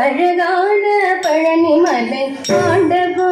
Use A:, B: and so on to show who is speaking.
A: அழகான பழனி மலை ஆண்டவா.